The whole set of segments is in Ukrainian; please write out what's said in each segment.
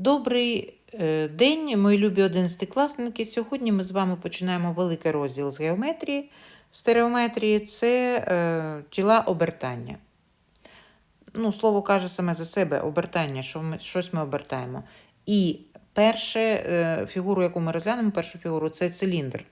Добрий е, день, мої любі одинадцятикласники. Сьогодні ми з вами починаємо великий розділ з геометрії. Стереометрії це е, тіла обертання. Ну, слово каже саме за себе обертання, що ми, щось ми обертаємо. І перша е, фігуру, яку ми розглянемо, першу фігуру це циліндр.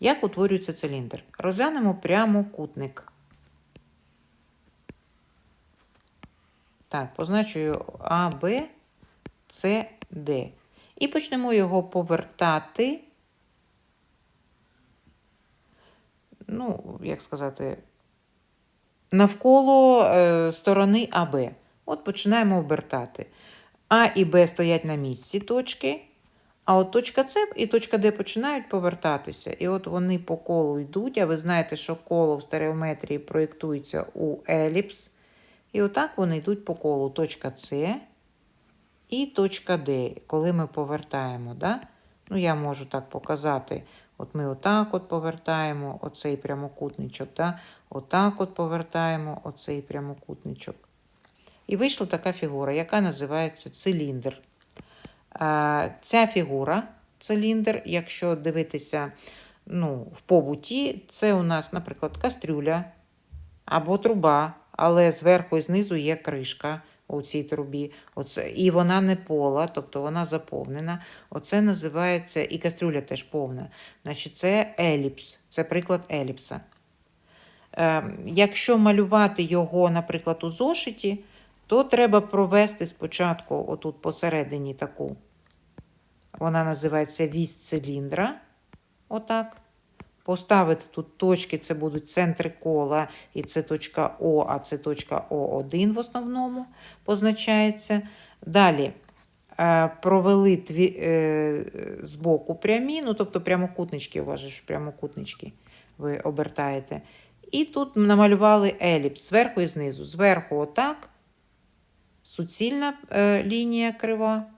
Як утворюється циліндр? Розглянемо прямокутник. Так, позначую А, Б, С, Д. І почнемо його повертати. Ну, як сказати, навколо е, сторони АБ. От починаємо обертати. А і Б стоять на місці точки, а от точка С і точка Д починають повертатися. І от вони по колу йдуть, а ви знаєте, що коло в стереометрії проєктується у еліпс. І отак вони йдуть по колу. Точка С і точка Д, коли ми повертаємо. Да? Ну, я можу так показати. От ми отак от повертаємо оцей прямокутничок, да? отак от повертаємо оцей прямокутничок. І вийшла така фігура, яка називається циліндр. Ця фігура, циліндр, якщо дивитися ну, в побуті, це у нас, наприклад, кастрюля або труба, але зверху і знизу є кришка у цій трубі. Оце, і вона не пола, тобто вона заповнена. Оце називається, і кастрюля теж повна. Значить, це еліпс, це приклад еліпса. Е, якщо малювати його, наприклад, у зошиті, то треба провести спочатку отут посередині таку. Вона називається вісь циліндра. Отак. Поставити тут точки, це будуть центри кола, і це точка О, а це точка О1 в основному позначається. Далі е, провели е, з боку прямі, ну тобто прямокутнички, у вас же ж прямокутнички ви обертаєте. І тут намалювали еліпс зверху і знизу. Зверху отак, суцільна е, лінія крива.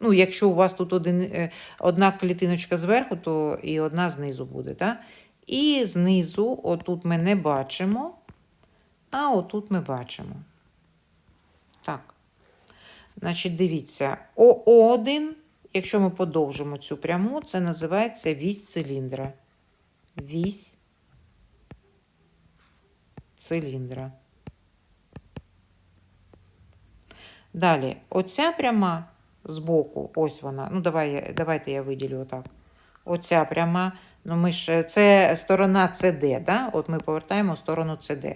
Ну, якщо у вас тут один, е, одна клітиночка зверху, то і одна знизу буде. Так? І знизу, отут ми не бачимо, а отут ми бачимо. Так. Значить, дивіться, ОО1, якщо ми подовжимо цю пряму, це називається вісь циліндра. Вісь циліндра. Далі, оця пряма збоку, ось вона. Ну, давай, давайте я виділю отак. Оця пряма. Ну, ми ж, це сторона CD, да? От ми повертаємо сторону CD.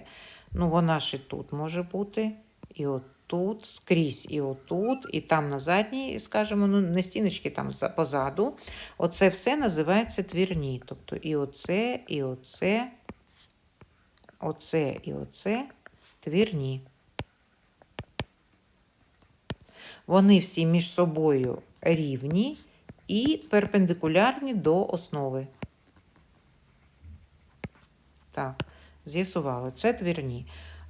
Ну, вона ж і тут може бути, і отут, скрізь, і отут, і там на задній, скажімо, ну, не стіночки там позаду. Оце все називається твірні. Тобто і оце, і оце, оце, і оце твірні. Вони всі між собою рівні і перпендикулярні до основи. Так, з'ясували. Це твірні.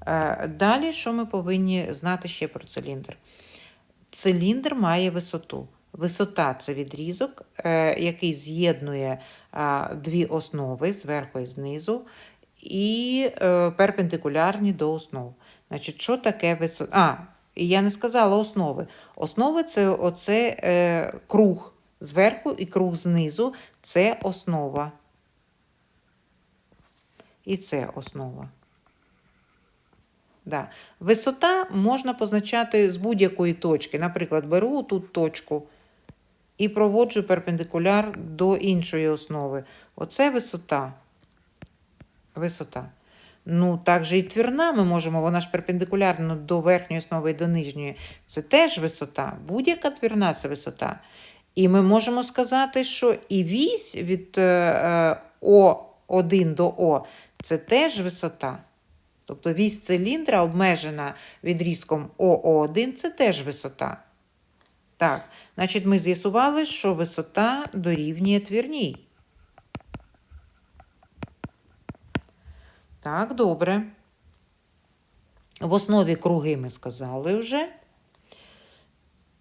Е, Далі, що ми повинні знати ще про циліндр? Циліндр має висоту. Висота це відрізок, е, який з'єднує е, дві основи зверху і знизу, і перпендикулярні до основ. Значить, що таке висота? А, і я не сказала основи. Основи це оце е, круг зверху і круг знизу це основа. І це основа. Да. Висота можна позначати з будь-якої точки. Наприклад, беру тут точку і проводжу перпендикуляр до іншої основи. Оце висота. Висота. Ну, так же і твірна ми можемо, вона ж перпендикулярна до верхньої основи і до нижньої. Це теж висота. Будь-яка твірна це висота. І ми можемо сказати, що і вісь від е, е, О1 до О це теж висота. Тобто вісь циліндра обмежена відрізком ОО1 це теж висота. Так, значить, ми з'ясували, що висота дорівнює твірній. Так, добре. В основі круги ми сказали вже.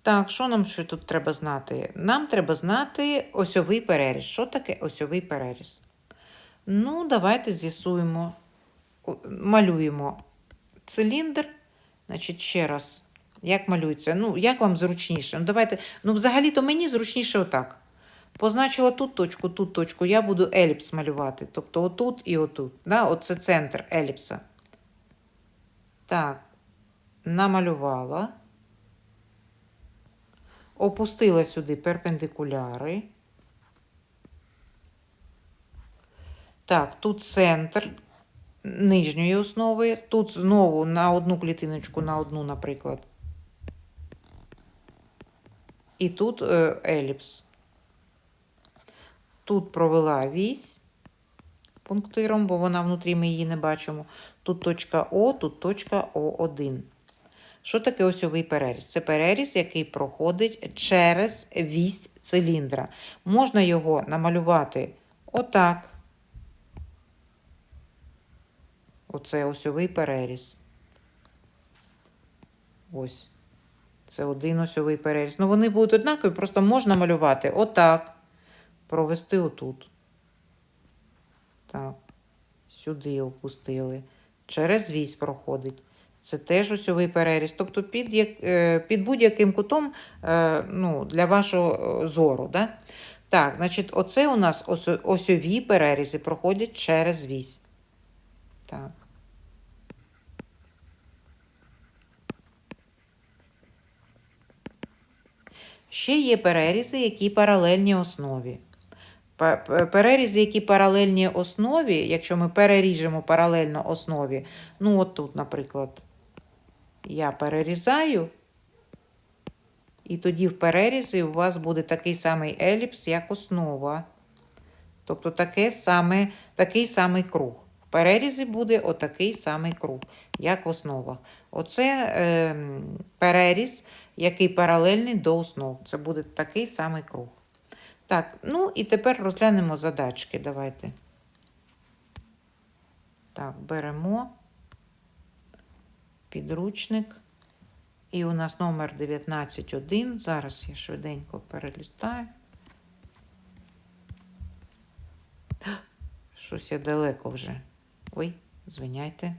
Так, що нам ще тут треба знати? Нам треба знати осьовий переріз. Що таке осьовий переріз? Ну, давайте з'ясуємо, малюємо циліндр. Значить, ще раз Як малюється? Ну, як вам зручніше? Ну, давайте. Ну, взагалі-то мені зручніше отак. Позначила тут точку, тут точку, я буду еліпс малювати. Тобто отут і отут. Да? Оце центр еліпса. Так, намалювала. Опустила сюди перпендикуляри. Так, тут центр нижньої основи. Тут знову на одну клітиночку, на одну, наприклад. І тут е, еліпс. Тут провела вісь пунктиром, бо вона внутрі ми її не бачимо. Тут точка О, тут точка О1. Що таке осьовий переріз? Це переріз, який проходить через вісь циліндра. Можна його намалювати отак. Оце осьовий переріз. Ось. Це один осьовий переріз. Ну, вони будуть однакові, просто можна малювати отак. Провести отут. Так. Сюди опустили. Через вісь проходить. Це теж осьовий переріз. Тобто під, як, е, під будь-яким кутом е, ну, для вашого е, зору. Да? Так, значить, оце у нас осьо- осьові перерізи проходять через вісь. Так. Ще є перерізи, які паралельні основі. Пе- пе- Перерізи, які паралельні основі, якщо ми переріжемо паралельно основі, ну от тут, наприклад, я перерізаю, і тоді в перерізі у вас буде такий самий еліпс, як основа. Тобто таке саме, такий самий круг. В перерізі буде отакий самий круг, як в основах. Оце е, переріз, який паралельний до основ. Це буде такий самий круг. Так, ну і тепер розглянемо задачки. Давайте. Так, беремо підручник. І у нас номер 19.1. Зараз я швиденько перелістаю. Щось я далеко вже. Ой, звиняйте.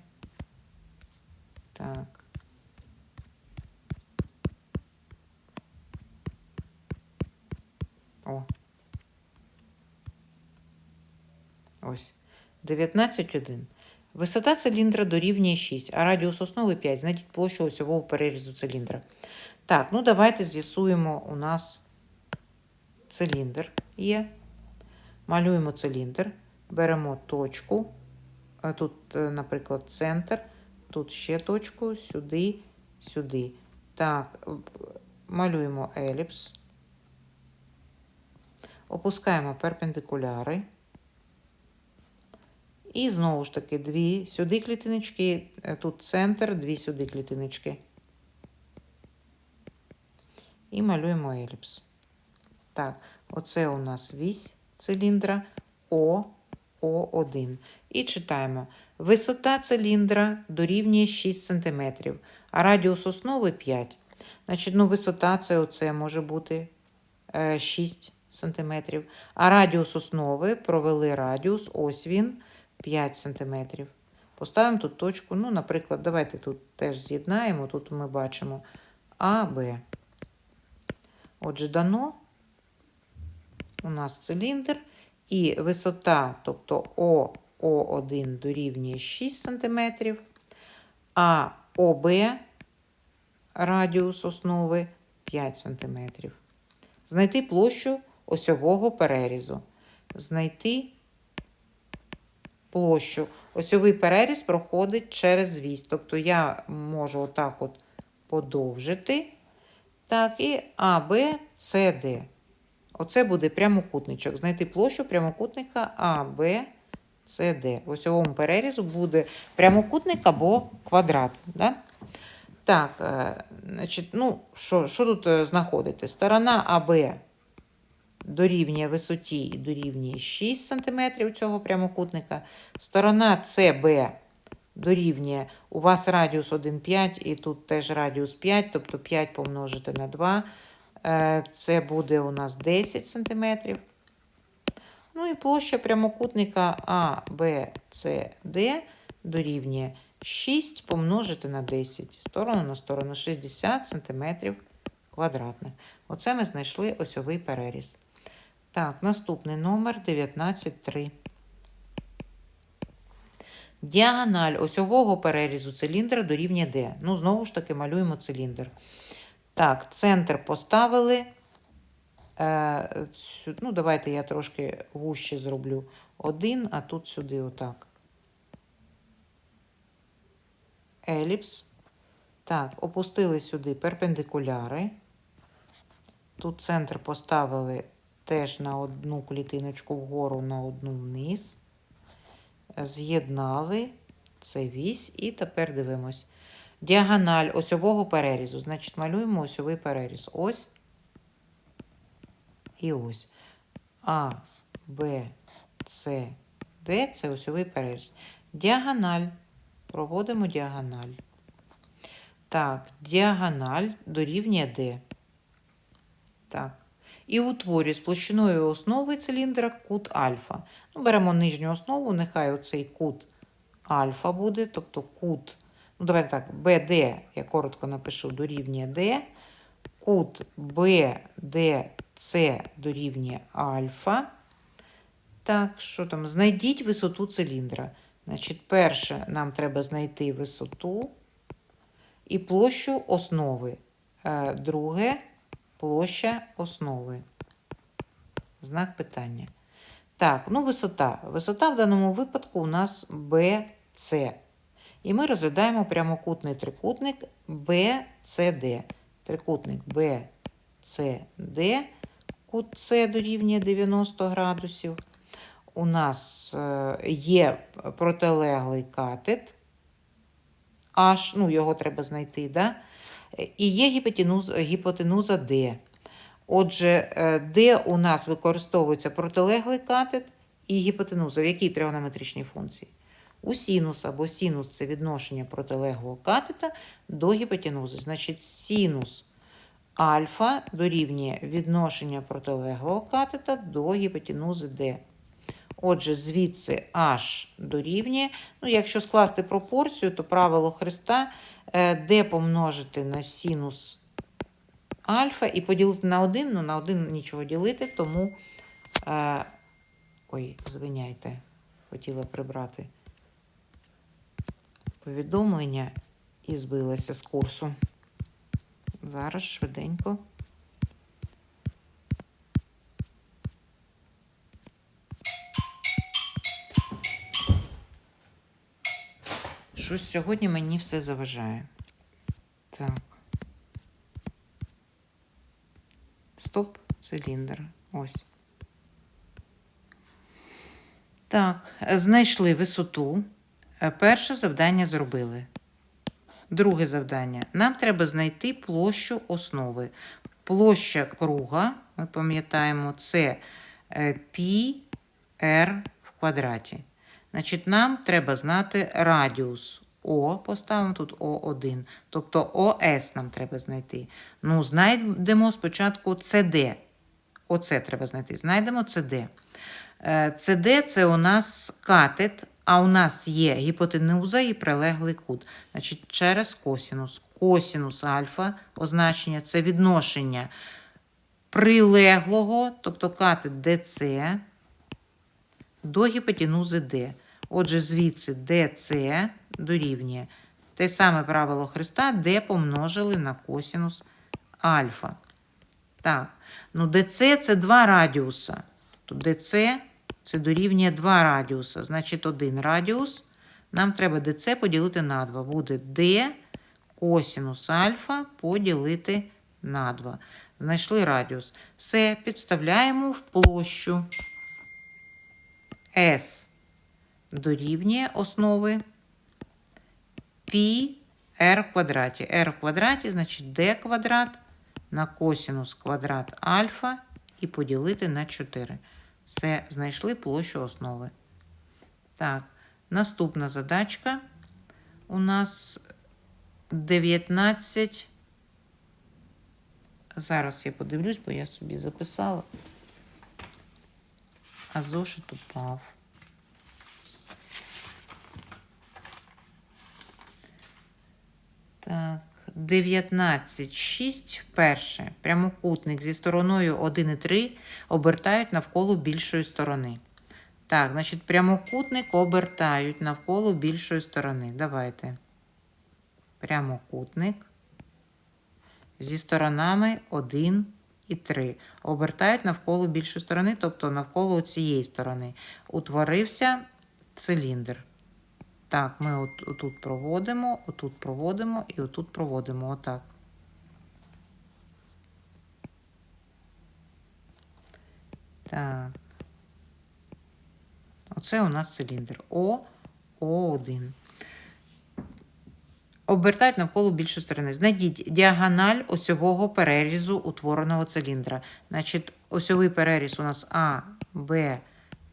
Так. О. Ось. 19.1. Висота циліндра дорівнює 6, а радіус основи 5. Знайдіть площу осьового перерізу циліндра. Так, ну давайте з'ясуємо у нас циліндр є. Малюємо циліндр, беремо точку. Тут, е, наприклад, центр, тут ще точку, сюди, сюди. Так, малюємо еліпс. Опускаємо перпендикуляри. І знову ж таки дві сюди клітиночки, е, тут центр, дві сюди клітиночки. І малюємо еліпс. Так, оце у нас вісь циліндра О, О1. І читаємо. Висота циліндра дорівнює 6 см, а радіус основи 5. Значить, ну, висота це оце може бути е, 6 см. А радіус основи провели радіус, ось він 5 см. Поставимо тут точку, ну, наприклад, давайте тут теж з'єднаємо. Тут ми бачимо А, Б. Отже, дано у нас циліндр і висота, тобто О, О1 дорівнює 6 см, а ОБ радіус основи 5 см. Знайти площу осьового перерізу. Знайти площу. Осьовий переріз проходить через вісь. Тобто я можу отак от подовжити. Так, і А, Б, С, Д. Оце буде прямокутничок. Знайти площу прямокутника А, Б, С, Д. В осьовому перерізу буде прямокутник або квадрат. Да? Так, е, значить, ну, що, що тут е, знаходити? Сторона АБ дорівнює висоті і дорівнює 6 см цього прямокутника. Сторона СБ дорівнює, у вас радіус 1,5 і тут теж радіус 5, тобто 5 помножити на 2. Е, Це буде у нас 10 см. Ну і площа прямокутника А, Б, С, Д дорівнює 6 помножити на 10. Сторону на сторону 60 см квадратних. Оце ми знайшли осьовий переріз. Так, наступний номер 19.3. Діагональ осьового перерізу циліндра дорівнює D. Ну, знову ж таки, малюємо циліндр. Так, центр поставили. Е, ну, давайте я трошки вужче зроблю. Один, а тут сюди отак. Еліпс. Так, опустили сюди перпендикуляри. Тут центр поставили теж на одну клітиночку вгору, на одну вниз. З'єднали це вісь, і тепер дивимось. Діагональ осьового перерізу. Значить, малюємо осьовий переріз. Ось і ось. А, Б, С, Д це осьовий переріз. Діагональ. Проводимо діагональ. Так, діагональ дорівнює D. Так. І утворює з площиною основи циліндра кут альфа. Ну, беремо нижню основу, нехай оцей кут альфа буде, тобто кут, ну давайте так, BD, я коротко напишу, дорівнює D. Кут BDC дорівнює альфа. Так, що там? Знайдіть висоту циліндра. Значить, перше, нам треба знайти висоту і площу основи. Е, Друге площа основи. Знак питання. Так, ну висота. Висота в даному випадку у нас BC. І ми розглядаємо прямокутний трикутник BCD. Трикутник BCD. Кут С дорівнює 90 градусів. У нас е, є протилеглий катет. H, ну його треба знайти, да? І є гіпотенуза, D. Отже, е, де у нас використовується протилеглий катет і гіпотенуза, в якій тригонометричній функції? У синуса, бо синус це відношення протилеглого катета до гіпотенузи. Значить, синус альфа дорівнює відношення протилеглого катета до гіпотенузи D. Отже, звідси H дорівнює. Ну, якщо скласти пропорцію, то правило Христа е, d помножити на синус альфа і поділити на 1, ну на 1 нічого ділити, тому. Е, ой, звиняйте, хотіла прибрати повідомлення і збилася з курсу. Зараз швиденько. Щось сьогодні мені все заважає. Так. Стоп, циліндр. Ось. Так, знайшли висоту. Е, Перше завдання зробили. Друге завдання. Нам треба знайти площу основи. Площа круга, ми пам'ятаємо, це е, пі r в квадраті. Значить, нам треба знати радіус О, поставимо тут О1, тобто ОС нам треба знайти. Ну, знайдемо спочатку CD. Оце треба знайти. Знайдемо CD. Е, CD це у нас катет, а у нас є гіпотенуза і прилеглий кут. Значить, через косінус. Косінус альфа означення це відношення прилеглого, тобто катет DC, до гіпотенузи D. Отже, звідси DC дорівнює те саме правило Христа, D помножили на косінус альфа. Так, ну DC це два радіуса. Тобто DC це дорівнює два радіуса. Значить, один радіус. Нам треба DC поділити на 2. Буде D косінус альфа поділити на 2. Знайшли радіус. Все, підставляємо в площу. S дорівнює основи пі r в квадраті. r в квадраті, значить d квадрат на косінус квадрат альфа і поділити на 4. Все, знайшли площу основи. Так, наступна задачка у нас 19. Зараз я подивлюсь, бо я собі записала. А зошит упав. Так, 19, 6, перше. Прямокутник зі стороною 1 і 3 обертають навколо більшої сторони. Так, значить, прямокутник обертають навколо більшої сторони. Давайте. Прямокутник зі сторонами 1 і 3. Обертають навколо більшої сторони, тобто навколо цієї сторони. Утворився циліндр. Так, ми от, отут проводимо, отут проводимо і отут проводимо. Отак. Так. Оце у нас циліндр. О, О1. Обертають навколо більшої сторони. Знайдіть діагональ осьового перерізу утвореного циліндра. Значить, осьовий переріз у нас А, Б,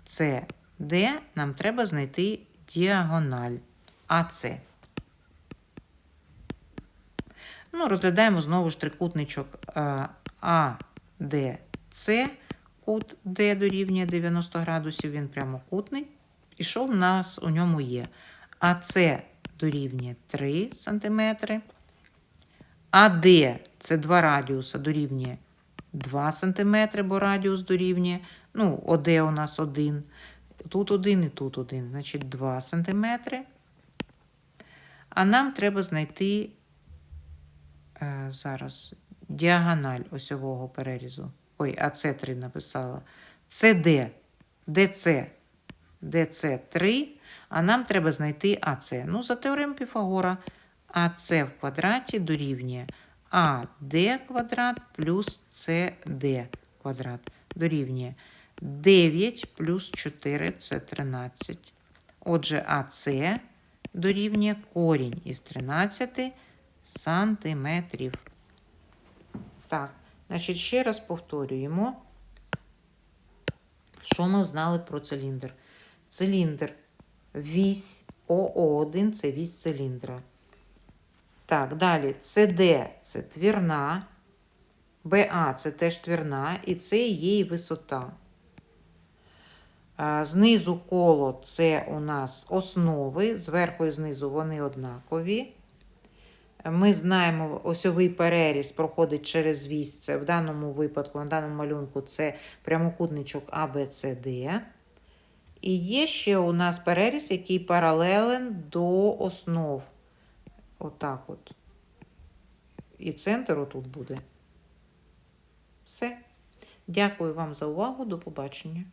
С, Д. Нам треба знайти діагональ АС. Ну, розглядаємо знову ж трикутничок е, А, Д, С. Кут Д дорівнює 90 градусів, він прямокутний. І що в нас у ньому є? АС дорівнює 3 см. АД це два радіуса дорівнює 2 см, бо радіус дорівнює. Ну, ОД у нас 1. Тут 1 і тут 1, значить 2 см. А нам треба знайти е, зараз діагональ осьового перерізу. Ой, АЦ3 написала. СД, ДЦ, ДЦ3, а нам треба знайти АЦ. Ну, за теоремою Піфагора, АЦ в квадраті дорівнює АД квадрат плюс СД квадрат дорівнює 9 плюс 4 це 13. Отже, АЦ дорівнює корінь із 13 сантиметрів. Так, значить, ще раз повторюємо, що ми знали про циліндр. Циліндр вісь ОО1 це вісь циліндра. Так, далі CD це твірна, БА це теж твірна, і це є її висота. Знизу коло це у нас основи, зверху і знизу вони однакові. Ми знаємо, осьовий переріз проходить через вісь. В даному випадку, на даному малюнку, це прямокутничок ABCD. І є ще у нас переріз, який паралелен до основ. Отак от. І центр отут буде. Все. Дякую вам за увагу. До побачення.